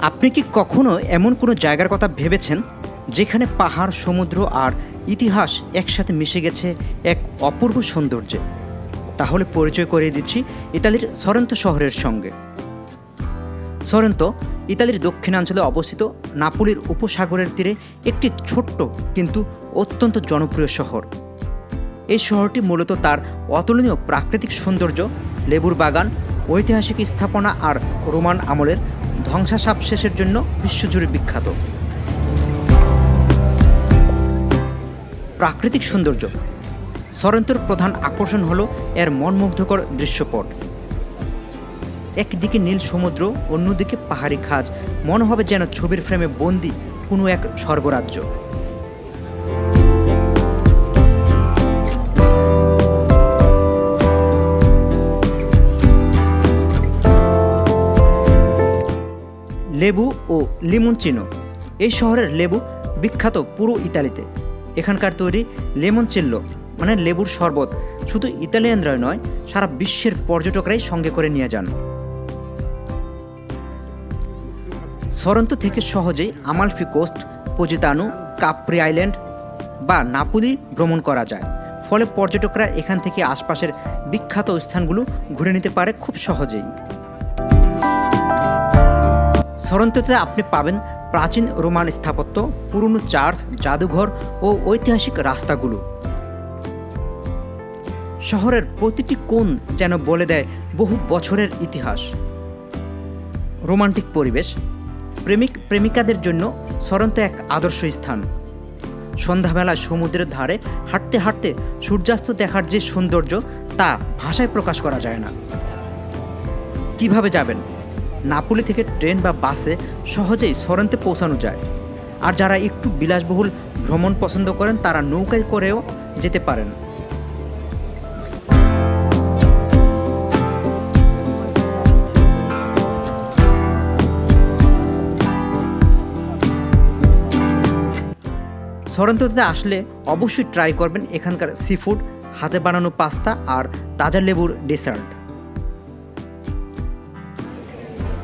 আপনি কি কখনো এমন কোনো জায়গার কথা ভেবেছেন যেখানে পাহাড়, সমুদ্র আর ইতিহাস একসাথে মিশে গেছে এক অপূর্ব সৌন্দর্যে? তাহলে পরিচয় করিয়ে দিচ্ছি ইতালির সরেন্ত শহরের সঙ্গে। সরেন্ত, ইতালির দক্ষিণাঞ্চলে অবস্থিত নাপুলির উপসাগরের তীরে একটি ছোট্ট কিন্তু অত্যন্ত জনপ্রিয় শহর। এই শহরটি মূলত তার অতুলনীয় প্রাকৃতিক সৌন্দর্য, লেবুর বাগান, ঐতিহাসিক স্থাপনা আর রোমান আমলের ধ্বংসাবশেষের জন্য বিশ্বজুড়ে বিখ্যাত। প্রাকৃতিক সৌন্দর্য। সরেন্তর প্রধান আকর্ষণ হল এর মনমুগ্ধকর দৃশ্যপট। একদিকে নীল সমুদ্র, অন্যদিকে পাহাড়ি খাজ। মনে হবে যেন ছবির ফ্রেমে বন্দি কোনো এক স্বর্গরাজ্য। লেবু ও লিমনচিনো এই শহরের লেবু বিখ্যাত পুরো ইতালিতে। এখানকার তৈরি লেমনচিল্লো মানে লেবুর শরবত শুধু ইতালিয়ানরাই নয়, সারা বিশ্বের পর্যটকরাই সঙ্গে করে নিয়ে যান। সরন্ত থেকে সহজেই Amalfi Coast, Positano, Capri island বা নাপুলি ভ্রমণ করা যায়। ফলে পর্যটকরা এখান থেকে আশপাশের বিখ্যাত স্থানগুলো ঘুরে নিতে পারে খুব সহজেই। সরন্ততে আপনি পাবেন প্রাচীন রোমান স্থাপত্য, পুরনো চার্চ, জাদুঘর ও ঐতিহাসিক রাস্তাগুলো। শহরের প্রতিটি কোণ যেন বলে দেয় বহু বছরের ইতিহাস। রোমান্টিক পরিবেশ, প্রেমিক প্রেমিকাদের জন্য সরন্ত এক আদর্শ স্থান। সন্ধ্যাবেলা সমুদ্রের ধারে হাঁটতে হাঁটতে সূর্যাস্ত দেখার যে সৌন্দর্য তা ভাষায় প্রকাশ করা যায় না। কীভাবে যাবেন? নাপুলি থেকে ট্রেন বা বাসে সহজেই সরেন্তে পৌঁছানো যায়। আর যারা একটু বিলাসবহুল ভ্রমণ পছন্দ করেন, তারা নৌকায় করেও যেতে পারেন। সরন্ততে আসলে অবশ্যই ট্রাই করবেন এখানকার সি ফুড হাতে বানানো পাস্তা আর তাজা লেবুর ডেসার্ট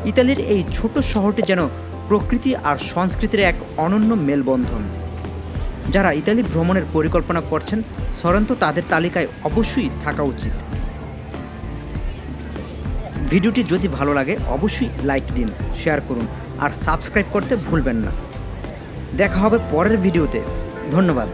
ইতালির এই ছোট শহরটি যেন প্রকৃতি আর সংস্কৃতির এক অনন্য মেলবন্ধন। যারা ইতালি ভ্রমণের পরিকল্পনা করছেন সরন্ত তাদের তালিকায় অবশ্যই থাকা উচিত। ভিডিওটি যদি ভালো লাগে, অবশ্যই লাইক দিন, শেয়ার করুন, আর সাবস্ক্রাইব করতে ভুলবেন না। দেখা হবে পরের ভিডিওতে। ধন্যবাদ।